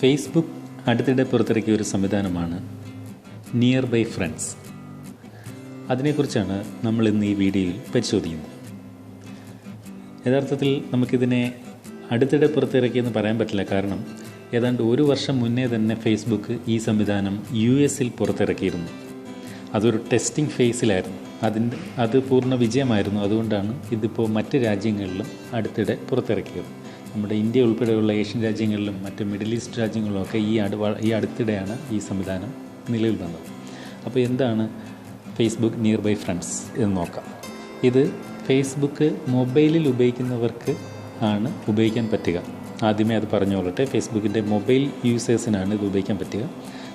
Facebook അടുത്തിടെ പുറത്തിറക്കിയ ഒരു സംവിധാനമാണ് നിയർ ബൈ ഫ്രണ്ട്സ് അതിനെക്കുറിച്ചാണ് നമ്മൾ ഇന്ന് ഈ വീഡിയോയിൽ പരിശോധിക്കുന്നത്. യഥാർത്ഥത്തിൽ നമുക്കിതിനെ അടുത്തിടെ പുറത്തിറക്കിയെന്ന് പറയാൻ പറ്റില്ല. കാരണം ഏതാണ്ട് ഒരു വർഷം മുന്നേ തന്നെ ഫേസ്ബുക്ക് ഈ സംവിധാനം യു എസിൽ പുറത്തിറക്കിയിരുന്നു. അതൊരു ടെസ്റ്റിംഗ് ഫേസിലായിരുന്നു അതിന്റെ അത് പൂർണ വിജയമായിരുന്നു. അതുകൊണ്ടാണ് ഇതിപ്പോൾ മറ്റ് രാജ്യങ്ങളിലും അടുത്തിടെ പുറത്തിറക്കിയത്. നമ്മുടെ ഇന്ത്യ ഉൾപ്പെടെയുള്ള ഏഷ്യൻ രാജ്യങ്ങളിലും മറ്റ് മിഡിൽ ഈസ്റ്റ് രാജ്യങ്ങളിലുമൊക്കെ ഈ അടു ഈ അടുത്തിടെയാണ് ഈ സംവിധാനം നിലവിൽ വന്നത്. അപ്പോൾ എന്താണ് ഫേസ്ബുക്ക് നിയർ ബൈ ഫ്രണ്ട്സ് എന്ന് നോക്കാം. ഇത് ഫേസ്ബുക്ക് മൊബൈലിൽ ഉപയോഗിക്കുന്നവർക്ക് ആണ് ഉപയോഗിക്കാൻ പറ്റുക. ആദ്യമേ അത് പറഞ്ഞുകൊള്ളട്ടെ ഫേസ്ബുക്കിന്റെ മൊബൈൽ യൂസേഴ്സിനാണ് ഇത് ഉപയോഗിക്കാൻ പറ്റുക.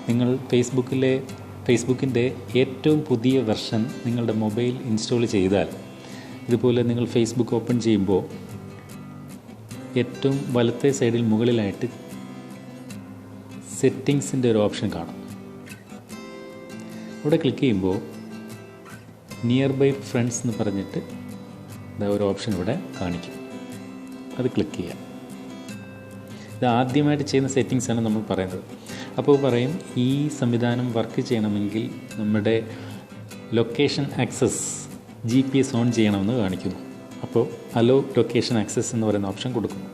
നിങ്ങൾ ഫേസ്ബുക്കിലെ ഫേസ്ബുക്കിന്റെ ഏറ്റവും പുതിയ വെർഷൻ നിങ്ങളുടെ മൊബൈൽ ഇൻസ്റ്റാൾ ചെയ്താൽ ഇതുപോലെ നിങ്ങൾ ഫേസ്ബുക്ക് ഓപ്പൺ ചെയ്യുമ്പോൾ ഏറ്റവും വലത്തെ സൈഡിൽ മുകളിലായിട്ട് സെറ്റിങ്സിന്റെ ഒരു ഓപ്ഷൻ കാണാം. ഇവിടെ ക്ലിക്ക് ചെയ്യുമ്പോൾ നിയർ ബൈ ഫ്രണ്ട്സ് എന്ന് പറഞ്ഞിട്ട് ഒരു ഓപ്ഷൻ ഇവിടെ കാണിക്കും. അത് ക്ലിക്ക് ചെയ്യാം. ഇത് ആദ്യമായിട്ട് ചെയ്യുന്ന സെറ്റിങ്സ് ആണ് നമ്മൾ പറയുന്നത്. അപ്പോൾ പറയും ഈ സംവിധാനം വർക്ക് ചെയ്യണമെങ്കിൽ നമ്മുടെ location access G P S on ചെയ്യണമെന്ന് കാണിക്കുന്നു. അപ്പോൾ അലോ ലൊക്കേഷൻ ആക്സസ് എന്ന് പറയുന്ന ഓപ്ഷൻ കൊടുക്കുന്നു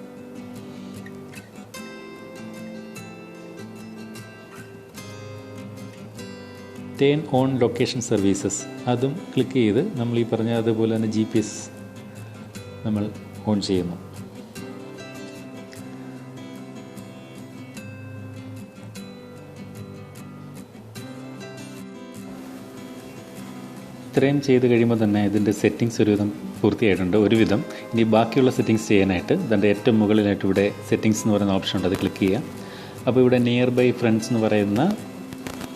ടേൺ ഓൺ ലൊക്കേഷൻ സർവീസസ് അതും ക്ലിക്ക് ചെയ്ത് നമ്മൾ ഈ പറഞ്ഞ അതുപോലെ തന്നെ ജി പി എസ് നമ്മൾ ഓൺ ചെയ്യുന്നു. ഇത്രയും ചെയ്ത് കഴിയുമ്പോൾ തന്നെ ഇതിന്റെ സെറ്റിങ്സ് ഒരുവിധം പൂർത്തിയായിട്ടുണ്ട് ഒരുവിധം. ഇനി ബാക്കിയുള്ള സെറ്റിങ്സ് ചെയ്യാനായിട്ട് ഇതിന്റെ ഏറ്റവും മുകളിലായിട്ട് ഇവിടെ സെറ്റിങ്സ് എന്ന് പറയുന്ന ഓപ്ഷൻ ഉണ്ട്. അത് ക്ലിക്ക് ചെയ്യുക. അപ്പോൾ ഇവിടെ നിയർ ബൈ ഫ്രണ്ട്സ് എന്ന് പറയുന്ന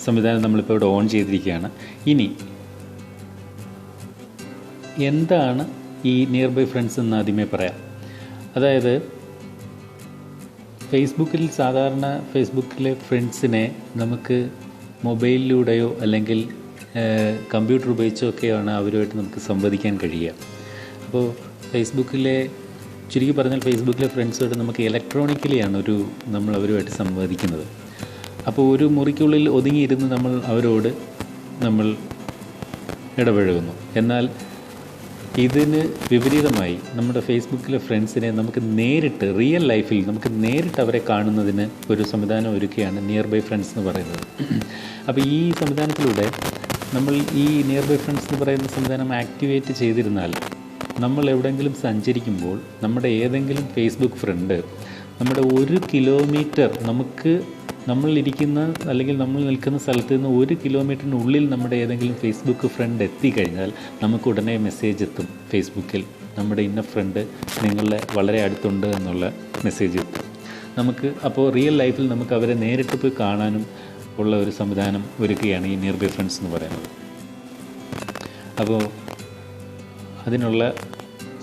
സംവിധാനം നമ്മളിപ്പോൾ ഇവിടെ ഓൺ ചെയ്തിരിക്കുകയാണ്. ഇനി എന്താണ് ഈ നിയർ ബൈ ഫ്രണ്ട്സ് എന്ന് ആദ്യമേ പറയാം. അതായത് ഫേസ്ബുക്കിൽ സാധാരണ ഫേസ്ബുക്കിലെ ഫ്രണ്ട്സിനെ നമുക്ക് മൊബൈലിലൂടെയോ അല്ലെങ്കിൽ കമ്പ്യൂട്ടർ ഉപയോഗിച്ചോ ഒക്കെയാണ് അവരുമായിട്ട് നമുക്ക് സംവദിക്കാൻ കഴിയുക. അപ്പോൾ ഫേസ്ബുക്കിലെ ചുരുക്കി പറഞ്ഞാൽ ഫേസ്ബുക്കിലെ ഫ്രണ്ട്സുമായിട്ട് നമുക്ക് ഇലക്ട്രോണിക്കലിയാണ് ഒരു നമ്മൾ അവരുമായിട്ട് സംവദിക്കുന്നത്. അപ്പോൾ ഒരു മുറിക്കുള്ളിൽ ഒതുങ്ങിയിരുന്ന് നമ്മൾ അവരോട് നമ്മൾ ഇടപഴകുന്നു. എന്നാൽ ഇതിന് വിപരീതമായി നമ്മുടെ ഫേസ്ബുക്കിലെ ഫ്രണ്ട്സിനെ നമുക്ക് നേരിട്ട് റിയൽ ലൈഫിൽ നമുക്ക് നേരിട്ട് അവരെ കാണുന്നതിന് ഒരു സംവിധാനം ഒരുക്കുകയാണ് നിയർ ബൈ ഫ്രണ്ട്സ് എന്ന് പറയുന്നത്. അപ്പോൾ ഈ സംവിധാനത്തിലൂടെ നമ്മൾ ഈ നിയർ ബൈ ഫ്രണ്ട്സ് എന്ന് പറയുന്ന സംവിധാനം ആക്ടിവേറ്റ് ചെയ്തിരുന്നാൽ നമ്മൾ എവിടെയെങ്കിലും സഞ്ചരിക്കുമ്പോൾ നമ്മുടെ ഏതെങ്കിലും ഫേസ്ബുക്ക് ഫ്രണ്ട് നമ്മുടെ ഒരു കിലോമീറ്റർ നമുക്ക് നമ്മളിരിക്കുന്ന അല്ലെങ്കിൽ നമ്മൾ നിൽക്കുന്ന സ്ഥലത്ത് നിന്ന് ഒരു കിലോമീറ്ററിനുള്ളിൽ നമ്മുടെ ഏതെങ്കിലും ഫേസ്ബുക്ക് ഫ്രണ്ട് എത്തിക്കഴിഞ്ഞാൽ നമുക്ക് ഉടനെ മെസ്സേജ് എത്തും ഫേസ്ബുക്കിൽ നമ്മുടെ ഇന്ന ഫ്രണ്ട് നിങ്ങളെ വളരെ അടുത്തുണ്ട് എന്നുള്ള മെസ്സേജ് എത്തും. നമുക്ക് അപ്പോൾ റിയൽ ലൈഫിൽ നമുക്ക് അവരെ നേരിട്ട് പോയി കാണാനും ഉള്ള ഒരു സംവിധാനം ഒരുക്കുകയാണ് ഈ നിയർ ബൈ ഫ്രണ്ട്സ് എന്ന് പറയുന്നത്. അപ്പോൾ അതിനുള്ള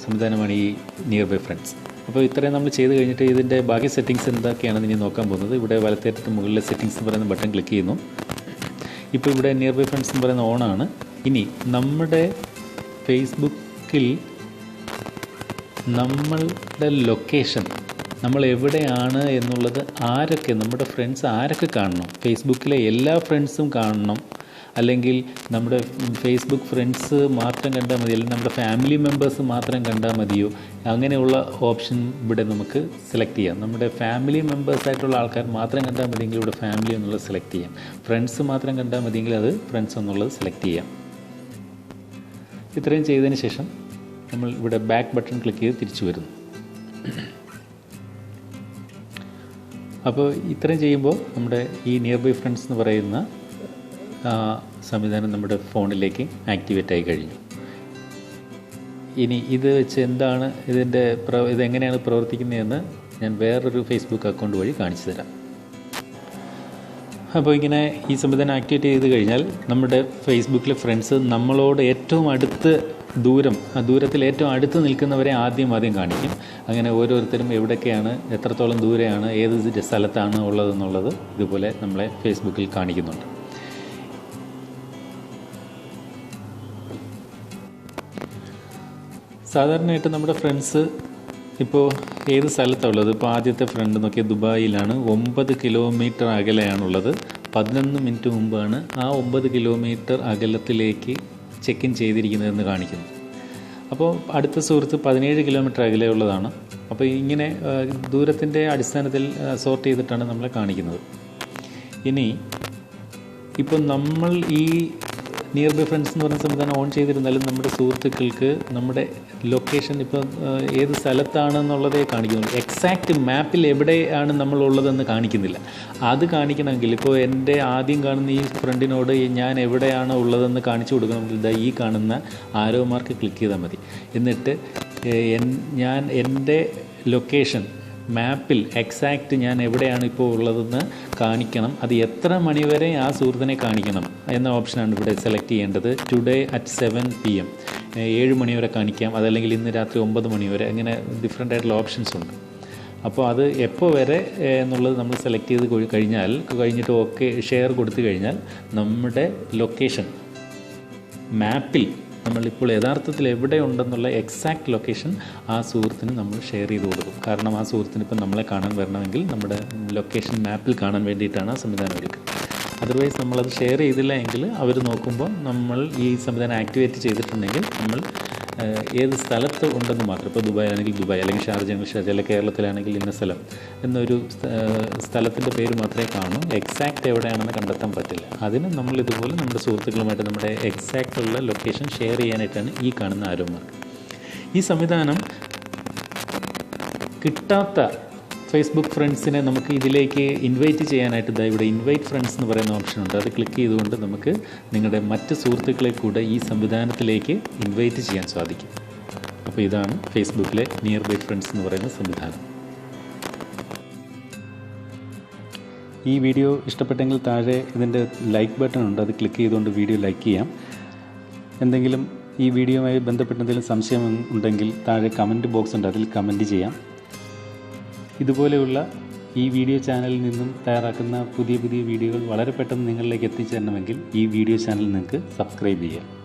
സംവിധാനമാണ് ഈ നിയർ ബൈ ഫ്രണ്ട്സ് അപ്പോൾ ഇത്രയും നമ്മൾ ചെയ്ത് കഴിഞ്ഞിട്ട് ഇതിന്റെ ബാക്കി സെറ്റിങ്സ് എന്തൊക്കെയാണെന്ന് ഇനി നോക്കാൻ പോകുന്നത്. ഇവിടെ വലത്തേറ്റത്ത് മുകളിലെ സെറ്റിങ്സ് എന്ന് പറയുന്ന ബട്ടൺ ക്ലിക്ക് ചെയ്യുന്നു. ഇപ്പോൾ ഇവിടെ നിയർ ബൈ ഫ്രണ്ട്സ് എന്ന് പറയുന്ന ഓണാണ് ഇനി നമ്മുടെ ഫേസ്ബുക്കിൽ നമ്മളുടെ ലൊക്കേഷൻ നമ്മൾ എവിടെയാണ് എന്നുള്ളത് ആരൊക്കെ നമ്മുടെ ഫ്രണ്ട്സ് ആരൊക്കെ കാണണം? ഫേസ്ബുക്കിലെ എല്ലാ ഫ്രണ്ട്സും കാണണം. അല്ലെങ്കിൽ നമ്മുടെ ഫേസ്ബുക്ക് ഫ്രണ്ട്സ് മാത്രം കണ്ടാൽ മതി അല്ലെങ്കിൽ നമ്മുടെ ഫാമിലി മെമ്പേഴ്സ് മാത്രം കണ്ടാൽ മതിയോ? അങ്ങനെയുള്ള ഓപ്ഷൻ ഇവിടെ നമുക്ക് സെലക്ട് ചെയ്യാം. നമ്മുടെ ഫാമിലി മെമ്പേഴ്സായിട്ടുള്ള ആൾക്കാർ മാത്രം കണ്ടാൽ മതിയെങ്കിൽ ഇവിടെ ഫാമിലി എന്നുള്ളത് സെലക്ട് ചെയ്യാം. ഫ്രണ്ട്സ് മാത്രം കണ്ടാൽ മതിയെങ്കിൽ അത് ഫ്രണ്ട്സ് എന്നുള്ളത് സെലക്ട് ചെയ്യാം. ഇത്രയും ചെയ്തതിന് ശേഷം നമ്മൾ ഇവിടെ ബാക്ക് ബട്ടൺ ക്ലിക്ക് ചെയ്ത് തിരിച്ചു വരുന്നു. അപ്പോൾ ഇത്രയും ചെയ്യുമ്പോൾ നമ്മുടെ ഈ നിയർ ബൈ ഫ്രണ്ട്സ് എന്ന് പറയുന്ന സംവിധാനം നമ്മുടെ ഫോണിലേക്ക് ആക്ടിവേറ്റ് ആയി കഴിഞ്ഞു. ഇനി ഇത് വെച്ച് എന്താണ് ഇതിന്റെ പ്ര ഇതെങ്ങനെയാണ് പ്രവർത്തിക്കുന്നതെന്ന് ഞാൻ വേറൊരു ഫേസ്ബുക്ക് അക്കൗണ്ട് വഴി കാണിച്ചു തരാം. അപ്പോൾ ഇങ്ങനെ ഈ സംവിധാനം ആക്ടിവേറ്റ് ചെയ്ത് കഴിഞ്ഞാൽ നമ്മുടെ ഫേസ്ബുക്കിലെ ഫ്രണ്ട്സ് നമ്മളോട് ഏറ്റവും അടുത്ത് ദൂരം ആ ദൂരത്തിൽ ഏറ്റവും അടുത്ത് നിൽക്കുന്നവരെ ആദ്യം ആദ്യം കാണിക്കും. അങ്ങനെ ഓരോരുത്തരും എവിടെയൊക്കെയാണ് എത്രത്തോളം ദൂരെയാണ് ഏത് സ്ഥലത്താണ് ഉള്ളതെന്നുള്ളത് ഇതുപോലെ നമ്മളെ ഫേസ്ബുക്കിൽ കാണിക്കുന്നുണ്ട്. സാധാരണയായിട്ട് നമ്മുടെ ഫ്രണ്ട്സ് ഇപ്പോൾ ഏത് സ്ഥലത്താണ് ഉള്ളത് ഇപ്പോൾ ആദ്യത്തെ ഫ്രണ്ട് നോക്കിയാൽ ദുബായിലാണ്. ഒമ്പത് കിലോമീറ്റർ അകലെയാണുള്ളത്. പതിനൊന്ന് മിനിറ്റ് മുമ്പാണ് ആ ഒമ്പത് കിലോമീറ്റർ അകലത്തിലേക്ക് ചെക്ക് ഇൻ ചെയ്തിരിക്കുന്നതെന്ന് കാണിക്കുന്നു. അപ്പോൾ അടുത്ത സുഹൃത്ത് പതിനേഴ് കിലോമീറ്റർ അകലെയുള്ളതാണ്. അപ്പോൾ ഇങ്ങനെ ദൂരത്തിന്റെ അടിസ്ഥാനത്തിൽ സോർട്ട് ചെയ്തിട്ടാണ് നമ്മളെ കാണിക്കുന്നത്. ഇനി ഇപ്പോൾ നമ്മൾ ഈ നിയർ ബൈ ഫ്രണ്ട്സ് എന്ന് പറയുന്ന സംവിധാനം ഓൺ ചെയ്തിരുന്നാലും നമ്മുടെ സുഹൃത്തുക്കൾക്ക് നമ്മുടെ ലൊക്കേഷൻ ഇപ്പോൾ ഏത് സ്ഥലത്താണെന്നുള്ളതേ കാണിക്കുന്നുള്ളൂ. എക്സാക്റ്റ് മാപ്പിൽ എവിടെയാണ് നമ്മളുള്ളതെന്ന് കാണിക്കുന്നില്ല. അത് കാണിക്കണമെങ്കിൽ ഇപ്പോൾ എന്റെ ആദ്യം കാണുന്ന ഈ ഫ്രണ്ടിനോട് ഞാൻ എവിടെയാണ് ഉള്ളതെന്ന് കാണിച്ചു കൊടുക്കണമെങ്കിൽ ഇതാ ഈ കാണുന്ന ആരോ മാർക്ക് ക്ലിക്ക് ചെയ്താൽ മതി. എന്നിട്ട് ഞാൻ എന്റെ ലൊക്കേഷൻ മാപ്പിൽ എക്സാക്റ്റ് ഞാൻ എവിടെയാണ് ഇപ്പോൾ ഉള്ളതെന്ന് കാണിക്കണം. അത് എത്ര മണിവരെ ആ സുഹൃത്തിനെ കാണിക്കണം എന്ന ഓപ്ഷനാണ് ഇവിടെ സെലക്ട് ചെയ്യേണ്ടത്. Today at seven P M ഏഴ് മണിവരെ കാണിക്കാം. അതല്ലെങ്കിൽ ഇന്ന് രാത്രി ഒമ്പത് മണിവരെ. അങ്ങനെ ഡിഫറെന്റ് ആയിട്ടുള്ള ഓപ്ഷൻസ് ഉണ്ട്. അപ്പോൾ അത് എപ്പോൾ വരെ എന്നുള്ളത് നമ്മൾ സെലക്ട് ചെയ്ത് കഴിഞ്ഞാൽ കഴിഞ്ഞിട്ട് ഓക്കെ ഷെയർ കൊടുത്തു കഴിഞ്ഞാൽ നമ്മുടെ ലൊക്കേഷൻ മാപ്പിൽ നമ്മളിപ്പോൾ യഥാർത്ഥത്തിൽ എവിടെ ഉണ്ടെന്നുള്ള എക്സാക്ട് ലൊക്കേഷൻ ആ സുഹൃത്തിന് നമ്മൾ ഷെയർ ചെയ്ത് കൊടുക്കും. കാരണം ആ സുഹൃത്തിന് ഇപ്പം നമ്മളെ കാണാൻ വരണമെങ്കിൽ നമ്മുടെ ലൊക്കേഷൻ മാപ്പിൽ കാണാൻ വേണ്ടിയിട്ടാണ് ആ സംവിധാനം ഒരുക്കുക അതർവൈസ് നമ്മളത് ഷെയർ ചെയ്തില്ല എങ്കിൽ അവർ നോക്കുമ്പോൾ നമ്മൾ ഈ സംവിധാനം ആക്ടിവേറ്റ് ചെയ്തിട്ടുണ്ടെങ്കിൽ നമ്മൾ ഏത് സ്ഥലത്ത് ഉണ്ടെന്ന് മാത്രം. ഇപ്പോൾ ദുബായ് ആണെങ്കിൽ ദുബായ് അല്ലെങ്കിൽ ഷാർജ ആണെങ്കിൽ ഷാർജ അല്ലെങ്കിൽ കേരളത്തിലാണെങ്കിൽ ഇന്ന സ്ഥലം എന്നൊരു സ്ഥലത്തിന്റെ പേര് മാത്രമേ കാണൂ. എക്സാക്റ്റ് എവിടെയാണെന്ന് കണ്ടെത്താൻ പറ്റില്ല. അതിന് നമ്മൾ ഇതുപോലെ നമ്മുടെ സുഹൃത്തുക്കളുമായിട്ട് നമ്മുടെ എക്സാക്റ്റ് ഉള്ള ലൊക്കേഷൻ ഷെയർ ചെയ്യാനായിട്ടാണ് ഈ കാണുന്ന ആരോമാർ. ഈ സംവിധാനം കിട്ടാത്ത ഫേസ്ബുക്ക് ഫ്രണ്ട്സിനെ നമുക്ക് ഇതിലേക്ക് ഇൻവൈറ്റ് ചെയ്യാനായിട്ട് ഇതാ ഇവിടെ ഇൻവൈറ്റ് ഫ്രണ്ട്സ് എന്ന് പറയുന്ന ഓപ്ഷൻ ഉണ്ട്. അത് ക്ലിക്ക് ചെയ്തുകൊണ്ട് നമുക്ക് നിങ്ങളുടെ മറ്റ് സുഹൃത്തുക്കളെ കൂടെ ഈ സംവിധാനത്തിലേക്ക് ഇൻവൈറ്റ് ചെയ്യാൻ സാധിക്കും. അപ്പോൾ ഇതാണ് ഫേസ്ബുക്കിലെ നിയർ ബൈ ഫ്രണ്ട്സ് എന്ന് പറയുന്ന സംവിധാനം. ഈ വീഡിയോ ഇഷ്ടപ്പെട്ടെങ്കിൽ താഴെ ഇതിന്റെ ലൈക്ക് ബട്ടൺ ഉണ്ട്. അത് ക്ലിക്ക് ചെയ്തുകൊണ്ട് വീഡിയോ ലൈക്ക് ചെയ്യാം. എന്തെങ്കിലും ഈ വീഡിയോയുമായി ബന്ധപ്പെട്ട എന്തെങ്കിലും സംശയം ഉണ്ടെങ്കിൽ താഴെ കമന്റ് ബോക്സ് ഉണ്ട്. അതിൽ കമന്റ് ചെയ്യാം. ഇതുപോലെയുള്ള ഈ വീഡിയോ ചാനലിൽ നിന്നും തയ്യാറാക്കുന്ന പുതിയ പുതിയ വീഡിയോകൾ വളരെ പെട്ടെന്ന് നിങ്ങളിലേക്ക് എത്തിച്ചേരണമെങ്കിൽ ഈ വീഡിയോ ചാനൽ നിങ്ങൾക്ക് സബ്സ്ക്രൈബ് ചെയ്യാം.